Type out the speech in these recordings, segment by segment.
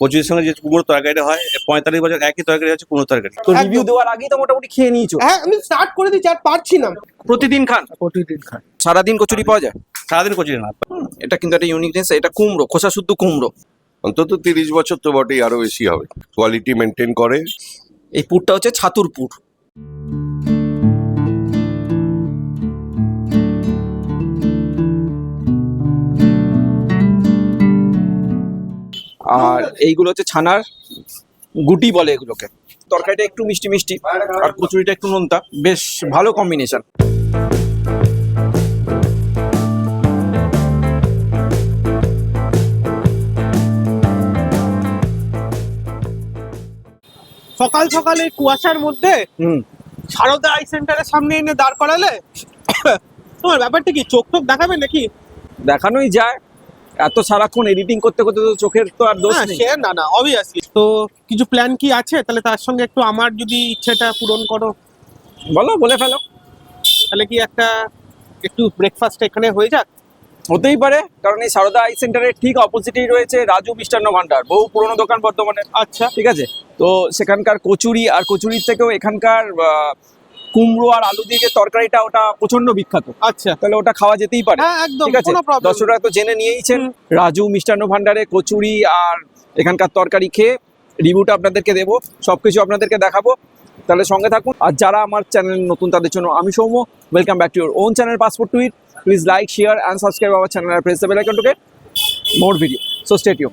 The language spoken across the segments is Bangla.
কচুরির সঙ্গে যে কুমড়ো তরকারিটা হয় পঁয়তাল্লিশ বছর একই তরকারি হচ্ছে কুমড়ো তরকারি। তো রিভিউ দেওয়ার আগেই তো মোটামুটি খেয়ে নিয়েছো। হ্যাঁ আমি স্টার্ট করে দিচ্ছি আর পারছি না। প্রতিদিন খান? প্রতিদিন খান। সারাদিন কচুরি পাওয়া যায়? সারাদিন কচুরি না। এটা কিন্তু একটা ইউনিকনেস এটা কুমড়ো খোসা শুদ্ধ কুমড়ো। অন্তত তিরিশ বছর তো বটেই আরও বেশি হবে। কোয়ালিটি মেনটেন করে। এই পুরটা হচ্ছে ছাতুর পুর। আর এইগুলো হচ্ছে ছানার গুটি বলে এগুলোকে। তরকারিটা একটু মিষ্টি মিষ্টি আর কচুরিটা একটু নোনতা বেশ ভালো কম্বিনেশন সকাল সকালে কুয়াশার মধ্যে হুম। সারদা আই সেন্টারের সামনে এনে দাঁড় করালে তোমার ব্যাপারটা কি চোখ টোক দেখাবে নাকি? দেখানোই যায়। এত সারাক্ষণ এডিটিং করতে করতে তো চোখের তো আর দোষ না, নেই। সে না না অবভিয়াসলি তো কিছু প্ল্যান কি আছে? তাহলে তার সঙ্গে একটু আমার যদি ইচ্ছেটা পূরণ করো। বলো বলে ফেলো। তাহলে কি একটা একটু ব্রেকফাস্ট এখানে হয়ে যাক? হতেই পারে কারণ এই সারদা আই সেন্টারের ঠিক অপোজিটেই রয়েছে রাজু মিষ্টান্ন ভান্ডার বহু পুরনো দোকান বর্তমানে। আচ্ছা। ঠিক আছে? তো সেখানকার কচুরি আর কচুরির থেকেও এখানকার কুমড়ো আর আলু দিয়ে যে তরকারিটা ওটা প্রচণ্ড বিখ্যাত। আচ্ছা। তাহলে ওটা খাওয়া যেতেই পারে। হ্যাঁ একদম ঠিক আছে? দর্শকরা তো জেনে নিয়েইছেন। রাজু মিষ্টান্ন ভান্ডারে কচুরি আর এখানকার তরকারি খেয়ে রিভিউটা আপনাদেরকে দেবো। সবকিছু আপনাদেরকে দেখাবো। তাহলে সঙ্গে থাকুন। আর যারা আমার চ্যানেল নতুন তাদের জন্য আমি Soumya. Welcome back to your own channel passport tweet please like share and subscribe our channel R press the bell icon to get more video so state you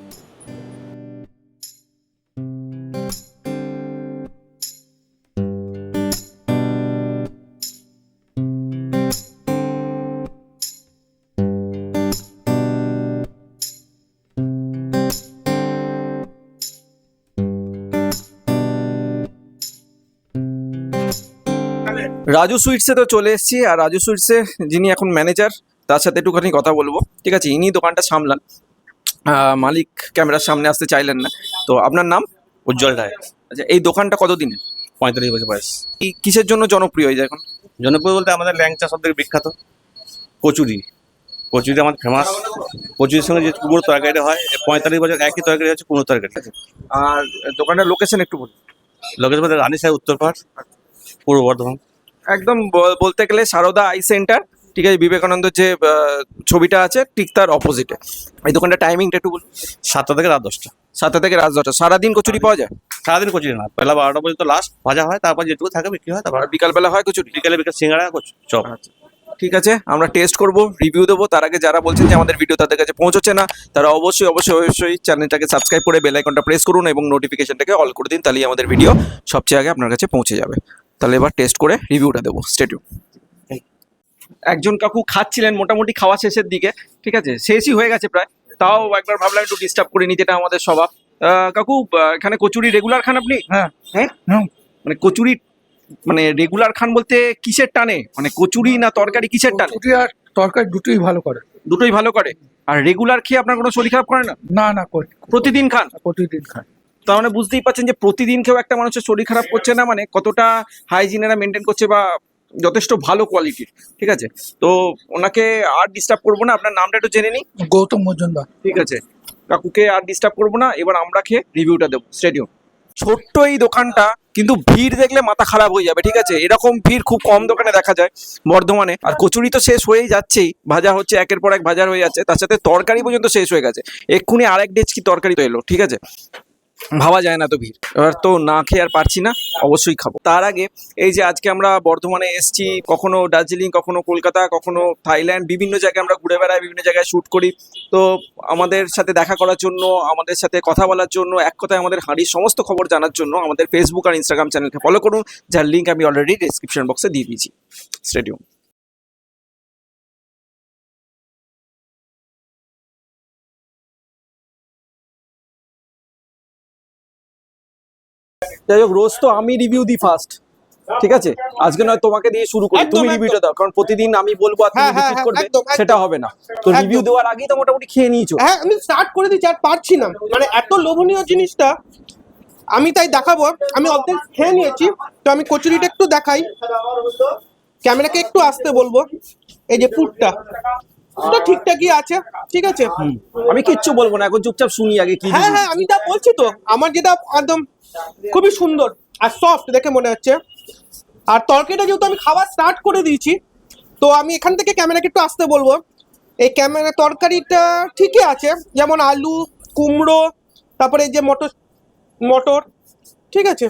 Raju সুইটসে তো চলে এসেছি আর রাজু সুইটসে যিনি এখন ম্যানেজার তার সাথে একটুখানি কথা বলব। ঠিক আছে ইনি দোকানটা সামলান। মালিক ক্যামেরার সামনে আসতে চাইলেন না। তো আপনার নাম? উজ্জ্বল রায়। আচ্ছা এই দোকানটা কতদিনের? পঁয়তাল্লিশ বছর বয়স। কিসের জন্য জনপ্রিয় এই এখন জনপ্রিয় বলতে আমাদের ল্যাংচা সব থেকে বিখ্যাত কচুরি। কচুরি আমাদের ফেমাস কচুরির সঙ্গে যে কুমড়ো তরকারিটা হয় পঁয়তাল্লিশ বছর একই তরকারি হচ্ছে কুমড়ো তরকারি। আর দোকানটার লোকেশন একটু বলুন। লোকেশ বলতে রানী সাহেব উত্তরপাড় পূর্ব বর্ধমান। একদম বলতে গেলে সারদা আই সেন্টার ঠিক আছে বিবেকানন্দ যে ছবিটা আছে ঠিক তার অপোজিটে এই দোকানটা টাইমিংটা একটু বলুন। সাতটা থেকে রাত দশটা। সাতটা থেকে রাত দশটা। সারাদিন কচুরি পাওয়া যায়? সারাদিন কচুরি না। বেলা বারোটা পর্যন্ত লাস্ট ভাজা হয় তারপর যেটুকু থাকে বিক্রি হয় তারপর বিকালবেলা হয় কচুরি? বিকেলে বিকেল সিঙ্গাড়া কচু চপ। ঠিক আছে আমরা টেস্ট করব রিভিউ দেবো। তার আগে যারা বলছেন যে আমাদের ভিডিও তাদের কাছে পৌঁছচ্ছে না তারা অবশ্যই অবশ্যই অবশ্যই চ্যানেলটাকে সাবস্ক্রাইব করে বেল আইকনটা প্রেস করুন এবং নোটিফিকেশনটাকে অল করে দিন তাহলেই আমাদের ভিডিও সবচেয়ে আগে আপনার কাছে পৌঁছে যাবে। তাহলে এবার টেস্ট করে রিভিউটা দেবো। স্টেডিয়াম একজন কাকু খাচ্ছিলেন মোটামুটি খাওয়া শেষের দিকে ঠিক আছে? শেষই হয়ে গেছে প্রায়। তাও একবার ভাবলাম একটু ডিস্টার্ব করে নিই যেটা আমাদের স্বভাব। আহ, কাকু এখানে কচুরি রেগুলার খান আপনি? হ্যাঁ। হ্যাঁ? হুম। মানে কচুরি মানে রেগুলার খান বলতে কিসের টানে? মানে কচুরি না তরকারি কিসের টানে? রুটি আর তরকারি দুটোই ভালো করে। দুটোই ভালো করে। আর রেগুলার খেয়ে আপনার কোনো শরীর খারাপ করে না? না না করি। প্রতিদিন খান? প্রতিদিন খাই তার মানে বুঝতেই পারছেন যে প্রতিদিন খেয়েও একটা মানুষের শরীর খারাপ করছে না মানে কতটা হাইজিনেরা মেনটেন করছে বা যথেষ্ট ভালো কোয়ালিটির ঠিক আছে? তো ওনাকে আর ডিস্টার্ব করব না আপনার নামটা একটু জেনে নিই গৌতম মজুমদার। ঠিক আছে। কাকুকে আর ডিস্টার্ব করব না এবার আমরা খেয়ে রিভিউটা দেবো। স্টেডিয়াম ছোট্ট এই দোকানটা কিন্তু ভিড় দেখলে মাথা খারাপ হয়ে যাবে ঠিক আছে? এরকম ভিড় খুব কম দোকানে দেখা যায় বর্ধমানে। আর কচুরি তো শেষ হয়েই যাচ্ছেই ভাজা হচ্ছে একের পর এক ভাজা হয়ে যাচ্ছে তার সাথে তরকারি পর্যন্ত শেষ হয়ে গেছে। এক্ষুনি আরেক ডেচকি তরকারি তো এলো ঠিক আছে? ভাবা যায় না তো ভিড়। এবার তো না খেয়ে আর পারছি না, অবশ্যই খাব। তার আগে এই যে আজকে আমরা বর্ধমানে এসছি, কখনো দার্জিলিং, কখনো কলকাতা, কখনো থাইল্যান্ড, বিভিন্ন জায়গায় আমরা ঘুরে বেড়াই, বিভিন্ন জায়গায় শ্যুট করি। তো আমাদের সাথে দেখা করার জন্য, আমাদের সাথে কথা বলার জন্য, এক কথায় আমাদের হাঁড়ির সমস্ত খবর জানার জন্য আমাদের ফেসবুক আর ইনস্টাগ্রাম চ্যানেলকে ফলো করুন। যার লিঙ্ক আমি অলরেডি ডিসক্রিপশন বক্সে দিয়ে দিয়েছি। স্টেডিয়াম যাই হোক রোজ তো আমি রিভিউ দিই ফার্স্ট ঠিক আছে? আজকে নয় তোমাকে দিয়ে শুরু করি। তুমি রিভিউটা দাও কারণ প্রতিদিন আমি বলব আর তুমি হ্যাঁ, হ্যাঁ, রিপিট হ্যাঁ, করবে। সেটা হবে না। তো রিভিউ দেওয়ার আগেই তো মোটামুটি খেয়ে নিয়েছো। হ্যাঁ আমি স্টার্ট করে দিচ্ছি আর পারছি না। মানে এত লোভনীয় জিনিসটা আমি তাই দেখাবো। আমি অর্ধেক খেয়ে নিয়েছি তো আমি কচুরিটা একটু দেখাই। ক্যামেরাকে একটু আসতে বলব। এই যে পুরটা ওটা ঠিকঠাকই আছে ঠিক আছে? আমি কিচ্ছু বলব না এখন চুপচাপ শুনি আগে কি হ্যাঁ হ্যাঁ আমি যা বলছি তো আমার যেটা একদম খুবই সুন্দর আর সফট দেখে মনে হচ্ছে। আর তরকারিটা যেহেতু আমি খাবার স্টার্ট করে দিয়েছি তো আমি এখান থেকে ক্যামেরাকে একটু আসতে বলব। এই ক্যামেরা তরকারিটা ঠিকই আছে যেমন আলু কুমড়ো তারপরে এই যে মটর মটর ঠিক আছে?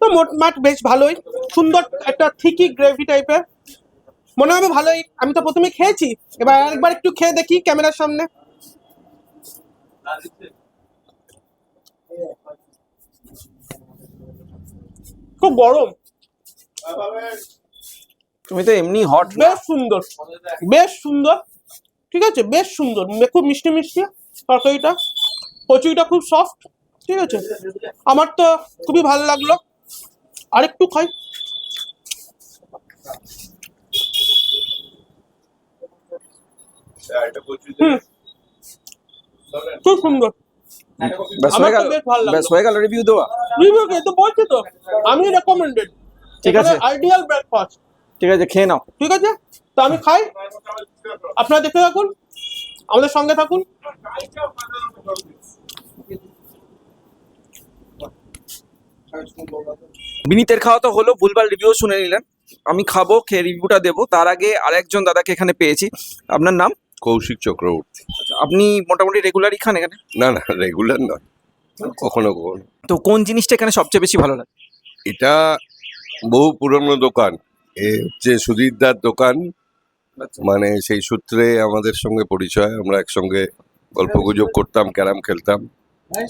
তো মোটমাট বেশ ভালোই সুন্দর একটা থিকি গ্রেভি টাইপের মনে হবে ভালোই। আমি তো প্রথমে খেয়েছি। এবার আরেকবার একটু খেয়ে দেখি ক্যামেরার সামনে। খুব গরম। তুমি তো এমনি হট বেশ সুন্দর। বেশ সুন্দর। ঠিক আছে বেশ সুন্দর। খুব মিষ্টি মিষ্টি তরকারিটা। কচুরিটা খুব সফট ঠিক আছে। আমার তো খুবই ভালো লাগল। আরেকটু খাই। খুব সুন্দর। ব্যাস হয়ে হয়ে গেল রিভিউ দেওয়া। রিভিউ কে? তো বলছি তো আমি রেকমেন্ডেড ঠিক আছে। আইডিয়াল ব্রেকফাস্ট ঠিক আছে খেয়ে নাও। ঠিক আছে? তো আমি খাই। আপনারা দেখতে থাকুন। আমাদের সঙ্গে থাকুন। বিনীতের খাওয়া তো হলো ভুলভাল রিভিউ শুনে নিলেন। আমি খাব খেয়ে রিভিউটা দেবো। তার আগে আরেকজন দাদাকে এখানে পেয়েছি। আপনার নাম? কৌশিক চক্রবর্তী। আপনি মোটামুটি রেগুলারই খান এখানে? না না রেগুলার নয়। কখনো কখনো। তো কোন জিনিসটা এখানে সবচেয়ে বেশি ভালো লাগে? এটা বহু পুরনো দোকান। এ হচ্ছে সুধীরদার দোকান। মানে সেই সূত্রে আমাদের সঙ্গে পরিচয়। আমরা একসঙ্গে গল্প গুজব করতাম ক্যারাম খেলতাম।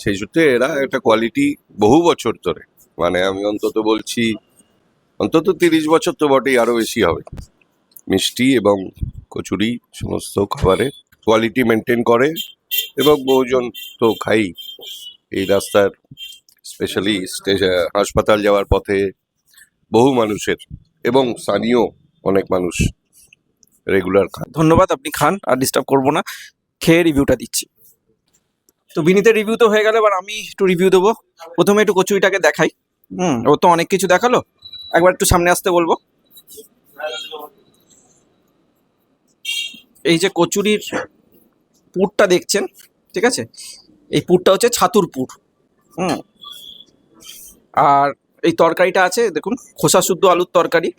সেই সূত্রে এরা একটা কোয়ালিটি বহু বছর ধরে। মানে আমি অন্তত বলছি অন্তত তিরিশ বছর তো বটেই আরও বেশি হবে। মিষ্টি এবং কচুরি, সমস্ত খাবারের কোয়ালিটি মেনটেন করে এবং বহুজন তো খাই। এই রাস্তার স্পেশালি হাসপাতাল যাওয়ার পথে বহু মানুষের এবং স্থানীয় অনেক মানুষ রেগুলার খান। ধন্যবাদ, আপনি খান, আর ডিস্টার্ব করব না। খেয়ে রিভিউটা দিচ্ছি। তো বিনীতের রিভিউ তো হয়ে গেল, এবার আমি একটু রিভিউ দেবো। প্রথমে একটু কচুরিটাকে দেখাই। হুম, ও তো অনেক কিছু দেখাল। একবার একটু সামনে আসতে বলব। এই যে কচুরির পুরটা দেখছেন, ঠিক আছে? এই পুরটা হচ্ছে ছাতুর পুর, হুম। আর এই তরকারিটা আছে, দেখুন, খোসা শুদ্ধ আলুর তরকারি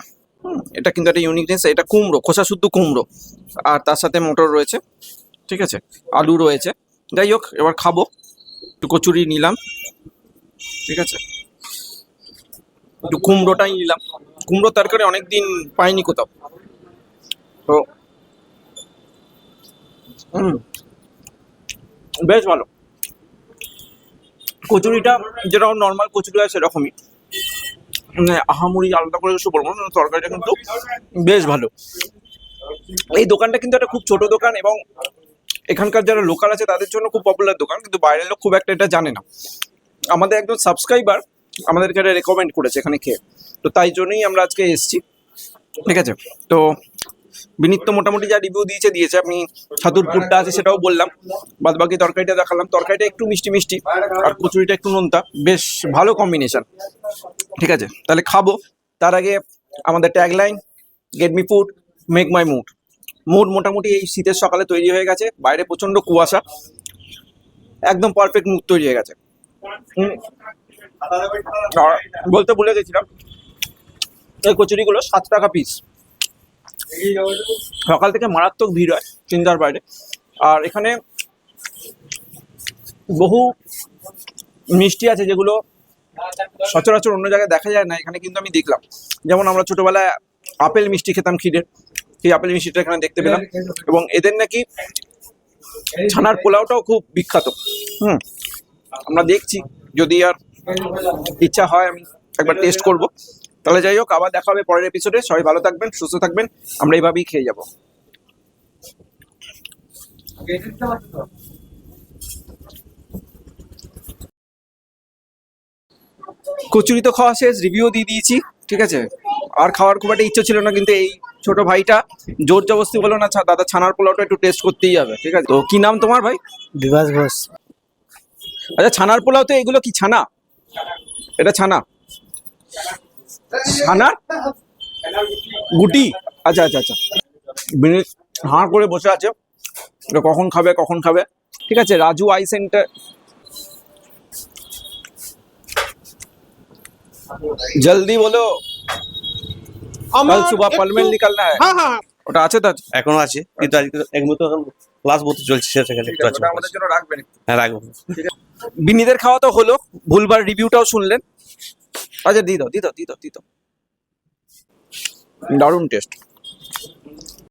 এটা কিন্তু একটা ইউনিকনেস এটা কুমড়ো, খোসা শুদ্ধ কুমড়ো। আর তার সাথে মটর রয়েছে, ঠিক আছে? আলু রয়েছে। যাই হোক, এবার খাব। একটু কচুরি নিলাম, ঠিক আছে? একটু কুমড়োটাই নিলাম। কুমড়ো তরকারি অনেকদিন পাইনি কোথাও। তো বেশ ভালো। কচুরিটা যেরকম নর্মাল কচুরি হয় সেরকমই। মানে আহামুড়ি আলাদা করে কিছু বলব না, তরকারিটা কিন্তু বেশ ভালো। এই দোকানটা কিন্তু একটা খুব ছোট দোকান এবং এখানকার যারা লোকাল আছে তাদের জন্য খুব পপুলার দোকান, কিন্তু বাইরের লোক খুব একটা এটা জানে না। আমাদের একজন সাবস্ক্রাইবার আমাদেরকে এটা রেকমেন্ড করেছে এখানে খেয়ে। তো তাই জন্যই আমরা আজকে এসেছি। ঠিক আছে? তো বিনীত মোটামুটি যা রিভিউ দিয়েছে দিয়েছে। আপনি ছাতুরপুরটা আছে সেটাও বললাম। বাদ বাকি তরকারিটা দেখালাম। তরকারিটা একটু মিষ্টি মিষ্টি, আর কচুরিটা একটু নোনতা। বেশ ভালো কম্বিনেশন ঠিক আছে? তাহলে খাব। তার আগে আমাদের tagline get me food make my mood mood মোটামুটি এই শীতের সকালে তৈরি হয়ে গেছে। বাইরে প্রচণ্ড কুয়াশা। একদম পারফেক্ট মুড তৈরি হয়ে গেছে। বলতে ভুলে গেছিলাম। এই কচুরিগুলো সাত টাকা পিস সকাল থেকে মারাত্মক ভিড় হয় চিন্তার বাইরে। আর এখানে বহু মিষ্টি আছে যেগুলো সচরাচর অন্য জায়গায় দেখা যায় না, এখানে কিন্তু আমি দেখলাম। যেমন আমরা ছোটবেলায় আপেল মিষ্টি খেতাম ক্ষীরের, সেই আপেল মিষ্টিটা এখানে দেখতে পেলাম। এবং এদের নাকি ছানার পোলাওটাও খুব বিখ্যাত। হুম, আমরা দেখছি, যদি আর ইচ্ছা হয় আমি একবার টেস্ট করব। তাহলে যাই হোক আবার দেখা হবে পরের এপিসোডে সবাই ভালো থাকবেন সুস্থ থাকবেন। আমরা এইভাবেই খেয়ে যাব। কচুরি তো খাওয়া শেষ রিভিউ দিয়ে দিয়েছি ঠিক আছে? আর খাওয়ার খুব একটা ইচ্ছে ছিল না কিন্তু এই ছোট ভাইটা জোর জবস্তি বলো না দাদা ছানার পোলাওটা একটু টেস্ট করতেই হবে ঠিক আছে? তো কি নাম তোমার ভাই? বিভাস ঘোষ। আচ্ছা ছানার পোলাও তো এগুলো কি ছানা? এটা ছানা? ছানা? গুটি? আচ্ছা আচ্ছা আচ্ছা। বিনি হাঁ করে বসে আছে। এটা কখন খাবে কখন খাবে? ঠিক আছে রাজু আই সেন্টার। জলদি বলো। কাল সুবহ পার্লামেন্ট নিকালনা হ্যাঁ? হ্যাঁ ওটা আছে তো? এখনও আছে। কিন্তু আজকে এক ক্লাস ভর্তি চলছে সেখানে একটু আছে আমাদের জন্য রাখবেন হ্যাঁ রাখব। বিনিদের খাওয়া তো হলো। ভুলবার রিভিউটাও শুনলেন। আচ্ছা দিয়ে দাও দিয়ে দাও দিয়ে দাও দিয়ে দাও। দারুণ টেস্ট